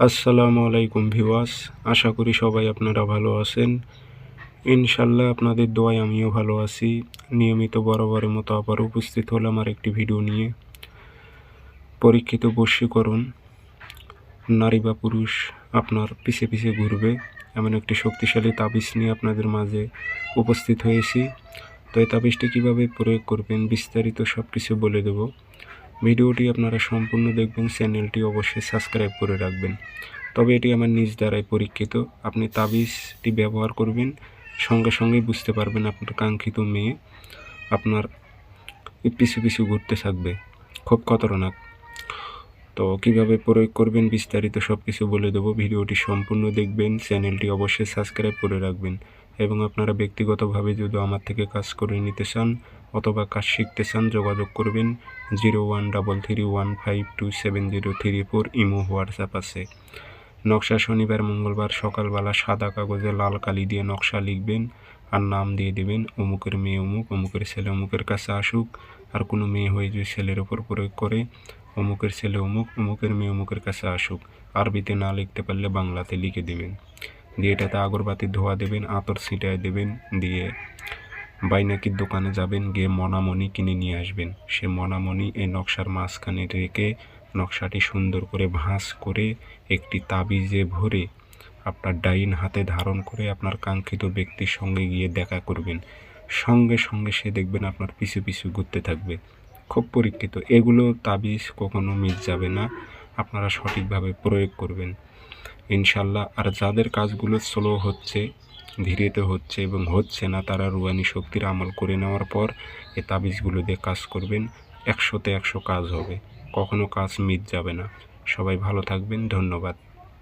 আসসালামু আলাইকুম ভিওয়াস আশা করি সবাই আপনারা ভালো আছেন। ইনশাল্লাহ আপনাদের দোয়ায় আমিও ভালো আছি। নিয়মিত বরাবরের মতো আবার উপস্থিত হলাম আর একটি ভিডিও নিয়ে। পরীক্ষিত বশীকরণ নারী বা পুরুষ আপনার পিছে পিছে ঘুরবে। এমন একটি শক্তিশালী তাবিজ নিয়ে আপনাদের মাঝে উপস্থিত হয়েছি। তো এই তাবিজটি কীভাবে প্রয়োগ করবেন বিস্তারিত সব কিছু বলে দেবো। ভিডিওটি আপনারা সম্পূর্ণ দেখবেন, চ্যানেলটি অবশ্যই সাবস্ক্রাইব করে রাখবেন। তবে এটি আমার নিজ দ্বারাই পরীক্ষিত। আপনি তাবিজটি ব্যবহার করবেন, সঙ্গে সঙ্গেই বুঝতে পারবেন আপনার কাঙ্ক্ষিত মেয়ে আপনার পিছু পিছু ঘুরতে থাকবে। খুব খতরনাক। তো কীভাবে প্রয়োগ করবেন বিস্তারিত সব কিছু বলে দেবো। ভিডিওটি সম্পূর্ণ দেখবেন, চ্যানেলটি অবশ্যই সাবস্ক্রাইব করে রাখবেন। এবং আপনারা ব্যক্তিগতভাবে যদি আমার থেকে কাজ করে নিতে চান অথবা কাজ শিখতে চান, যোগাযোগ করবেন zero one double three one five two seven zero three four imo WhatsApp আছে। নকশা শনিবার, মঙ্গলবার সকালবেলা সাদা কাগজে লাল কালি দিয়ে নকশা লিখবেন আর নাম দিয়ে দেবেন, অমুকের মেয়ে অমুক, অমুকের ছেলে অমুকের কাছে আসুক। আর কোনো মেয়ে হয়ে যদি ছেলের ওপর প্রয়োগ করে, অমুকের ছেলে অমুক, অমুকের মেয়ে অমুকের কাছে আসুক। আরবিতে না লিখতে পারলে বাংলাতে লিখে দেবেন। দিয়ে এটাতে আগরবাতি ধোয়া দেবেন, আতর ছিটায় দেবেন, দিয়ে বাইনাকির দোকানে যাবেন, গিয়ে মনামণি কিনে নিয়ে আসবেন। সে মনামণি এই নকশার মাঝখানে রেখে নকশাটি সুন্দর করে ভাঁজ করে একটি তাবিজে ভরে আপনার ডাইন হাতে ধারণ করে আপনার কাঙ্ক্ষিত ব্যক্তির সঙ্গে গিয়ে দেখা করবেন। সঙ্গে সঙ্গে সে দেখবেন আপনার পিছু পিছু ঘুরতে থাকবে। খুব পরীক্ষিত। এগুলো তাবিজ কখনো মিস যাবে না। আপনারা সঠিকভাবে প্রয়োগ করবেন। ইনশাল্লাহ আর যাদের কাজগুলো স্লো হচ্ছে ধীরেতে হচ্ছে এবং হচ্ছে না, তারা রুয়ানি শক্তির আমল করে নেওয়ার পর এ তাবিজগুলো দিয়ে কাজ করবেন। একশোতে একশো কাজ হবে, কখনো কাজ মিট যাবে না। সবাই ভালো থাকবেন, ধন্যবাদ।